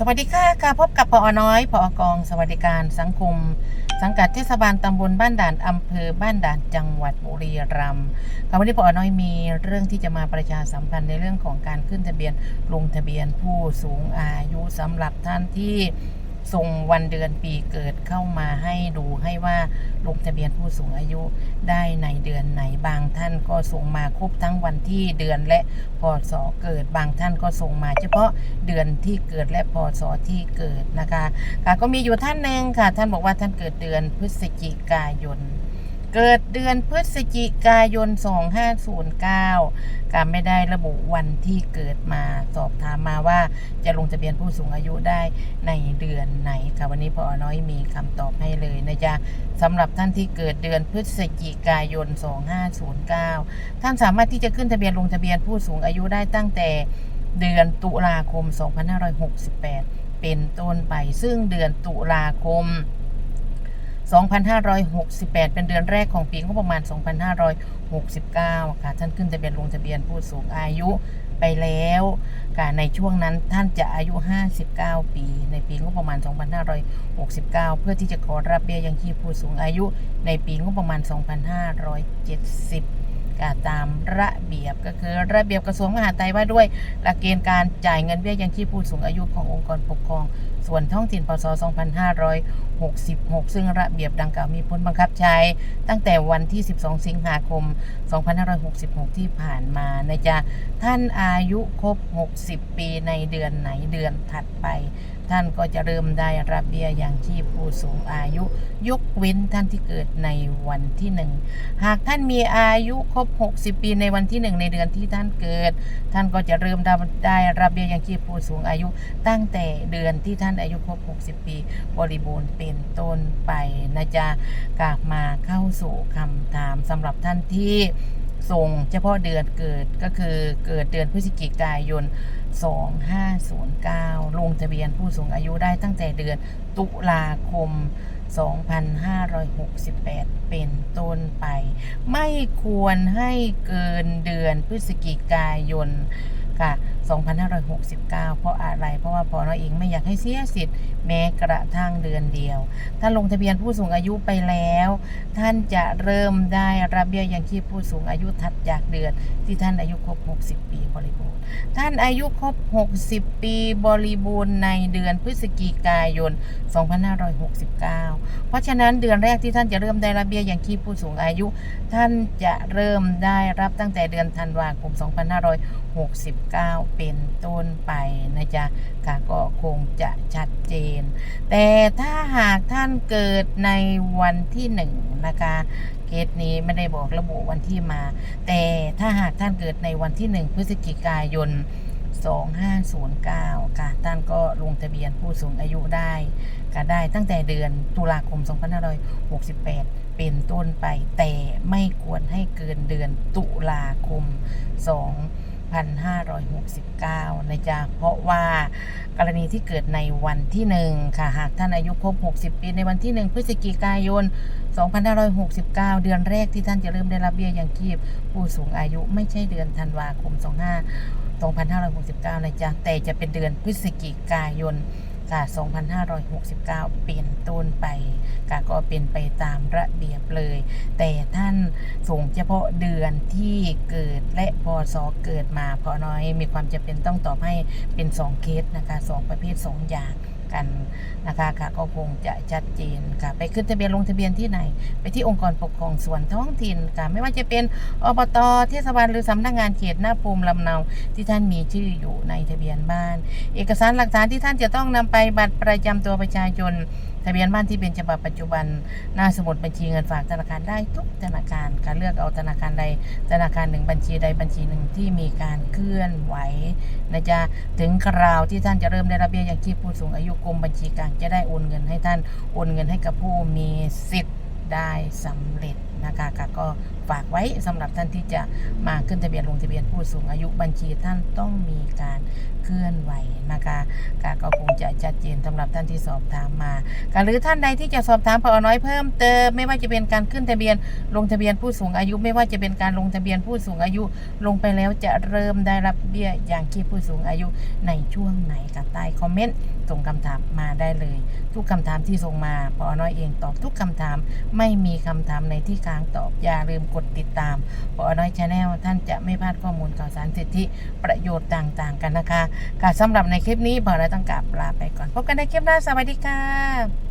สวัสดีค่ะค่ะพบกับพอน้อยพอกอง สวัสดิการสังคม สังกัดเทศบาลตำบลบ้านด่านอำเภอบ้านด่านจังหวัดบุรีรัมย์ค่ะวันนี้พอน้อยมีเรื่องที่จะมาประชาสัมพันธ์ในเรื่องของการขึ้นทะเบียนลงทะเบียนผู้สูงอายุสำหรับท่านที่ ส่งวันเดือนปีเกิดเข้ามาให้ดูให้ว่าลงทะเบียนผู้สูงอายุได้ในเดือนไหนบางท่านก็ส่งมาครบทั้งวันที่เดือนและพศเกิดบางท่านก็ส่งมา เฉพาะเดือนที่เกิดและพศที่เกิดนะคะค่ะก็มีอยู่ท่านหนึ่งค่ะ ท่านบอกว่าท่านเกิดเดือนพฤศจิกายน เกิดเดือนพฤศจิกายน 2509การไม่ได้ระบุวันที่เกิดมาสอบถามมาว่าจะลงทะเบียนผู้สูงอายุได้ในเดือนไหนค่ะวันนี้พอน้อยมีคำตอบให้เลยนะจ๊ะสำหรับท่านที่เกิดเดือนพฤศจิกายน 2509 ท่านสามารถที่จะขึ้นทะเบียนลงทะเบียนผู้สูงอายุได้ตั้งแต่เดือนตุลาคม 2568 เป็นต้นไปซึ่งเดือนตุลาคม 2568 2,568 เป็นเดือนแรกของปีงบประมาณ 2569 ค่ะ ท่านขึ้นทะเบียนลงทะเบียนผู้สูงอายุไปแล้วค่ะในช่วงนั้นท่านจะอายุ 59 ปี ในปีงบประมาณ 2569 เพื่อที่จะขอรับเบี้ยยังชีพผู้สูงอายุในปีงบประมาณ 2570 การตามระเบียบก็คือระเบียบกระทรวงมหาดไทยว่าด้วยหลักเกณฑ์การจ่ายเงินเบี้ยยังชีพผู้สูงอายุขององค์กรปกครอง ส่วนท้องถิ่นพศ 2566 ซึ่งระเบียบดังกล่าวมีผลบังคับใช้ ตั้งแต่วันที่ 12 สิงหาคม 2566 ที่ผ่านมานะจ๊ะท่านอายุครบ 60 ปีในเดือนไหนเดือนถัดไป ท่านก็จะเริ่มได้รับเบี้ยอยังชีพผู้สูงอายุ ยกเว้นท่านที่เกิดในวันที่หนึ่งหากท่านมีอายุครบ 60 ปีในวันที่1ในเดือนที่ท่านเกิด ท่านก็จะเริ่มได้ได้รับเบี้ยอยังชีพผู้สูงอายุ ตั้งแต่เดือนที่ท่านอายุครบ 60 ปี บริบูรณ์เป็นต้นไปนะจ๊ะกลับมาเข้าสู่คำถามสำหรับท่านที่ ส่งเฉพาะเดือนเกิดก็คือเกิดเดือนพฤศจิกายน 2509 ลงทะเบียนผู้สูงอายุได้ตั้งแต่เดือนตุลาคม 2568 เป็นต้นไป ไม่ควรให้เกินเดือนพฤศจิกายนค่ะ 2569 เพราะอะไร เพราะว่าพอเราเองไม่อยากให้เสียสิทธิ์แม้กระทั่งเดือนเดียว ถ้าลงทะเบียนผู้สูงอายุไปแล้ว ท่านจะเริ่มได้รับเบี้ยยังชีพผู้สูงอายุถัดจากเดือน ที่ท่านอายุครบ 60 ปีบริบูรณ์ ท่านอายุครบ 60 ปีบริบูรณ์ในเดือนพฤศจิกายน 2569 ราะฉะนั้นเดือนแรกที่ท่านจะเริ่มได้รับเบี้ยยังชีพผู้สูงอายุ ท่านจะเริ่มได้รับตั้งแต่เดือนธันวาคม 2569 เป็นต้นไปนะจ๊ะค่ะก็คงจะชัดเจน แต่ถ้าหากท่านเกิดในวันที่หนึ่งนะคะเคสนี้ไม่ได้บอกระบุวันที่มา แต่ถ้าหากท่านเกิดในวันที่หนึ่งพฤศจิกายน 2509 ค่ะ ท่านก็ลงทะเบียนผู้สูงอายุได้ก็ได้ตั้งแต่เดือนตุลาคม 2568 เป็นต้นไป แต่ไม่ควรให้เกินเดือนตุลาคม 2569 นะจ๊ะ เพราะว่ากรณีที่เกิดในวันที่หนึ่งค่ะ หากท่านอายุครบ 60 ปีในวันที่ 1 พฤศจิกายน 2569 เดือนแรกที่ท่านจะเริ่มได้รับเบี้ยยังชีพผู้สูงอายุไม่ใช่เดือนธันวาคม 25 2569นะจ๊ะแต่จะเป็นเดือนพฤศจิกายนค่ะ2569 เป็นต้นไปค่ะก็เป็นไปตามระเบียบเลย แต่ท่านส่งเฉพาะเดือนที่เกิดและพศเกิดมาพอน้อยมีความจำเป็นต้องตอบให้เป็น 2 เคสนะคะสองประเภท 2 อย่าง กันนะคะค่ะก็คงจะชัดเจนค่ะไปขึ้นทะเบียนลงทะเบียนที่ไหน ไปที่องค์กรปกครองส่วนท้องถิ่นค่ะไม่ว่าจะเป็นอบตเทศบาลหรือสำนักงานเขตหน้าภูมิลำเนาที่ท่านมีชื่ออยู่ในทะเบียนบ้าน เอกสารหลักฐานที่ท่านจะต้องนำไปบัตรประจำตัวประชาชน ทะเบียนบ้านที่เป็นฉบับปัจจุบันหน้าสมุดบัญชีเงินฝากธนาคารได้ทุกธนาคารการเลือกเอาธนาคารใดธนาคารหนึ่งบัญชีใดบัญชีหนึ่งที่มีการเคลื่อนไหวนะจ๊ะถึงคราวที่ท่านจะเริ่มได้รับเบี้ยยังชีพผู้สูงอายุกรมบัญชีกลางจะได้โอนเงินให้ท่านโอนเงินให้กับผู้มีสิทธิ์ได้สำเร็จ นะคะค่ะก็ฝากไว้สำหรับท่านที่จะมาขึ้นทะเบียนลงทะเบียนผู้สูงอายุบัญชีท่านต้องมีการเคลื่อนไหวนะคะคะกะก็คงจะชัดเจนสำหรับท่านที่สอบถามมาค่ะหรือท่านใดที่จะสอบถามพอน้อยเพิ่มเติมไม่ว่าจะเป็นการขึ้นทะเบียนลงทะเบียนผู้สูงอายุ ไม่ว่าจะเป็นการลงทะเบียนผู้สูงอายุลงไปแล้วจะเริ่มได้รับเบี้ยอย่างชีผู้สูงอายุในช่วงไหนกับใต้คอมเมนต์ส่งคำถามมาได้เลย ทุกคำถามที่ส่งมาพอน้อยเองตอบทุกคำถามไม่มีคำถามในที่ค้างตอบอย่าลืมกดติดตามปอน้อยชาแนลท่านจะไม่พลาดข้อมูลข่าวสารสิทธิประโยชน์ต่างๆ กันนะคะค่ะสำหรับในคลิปนี้ปอน้อยต้องกลับลาไปก่อนพบกันในคลิปหน้าสวัสดีค่ะ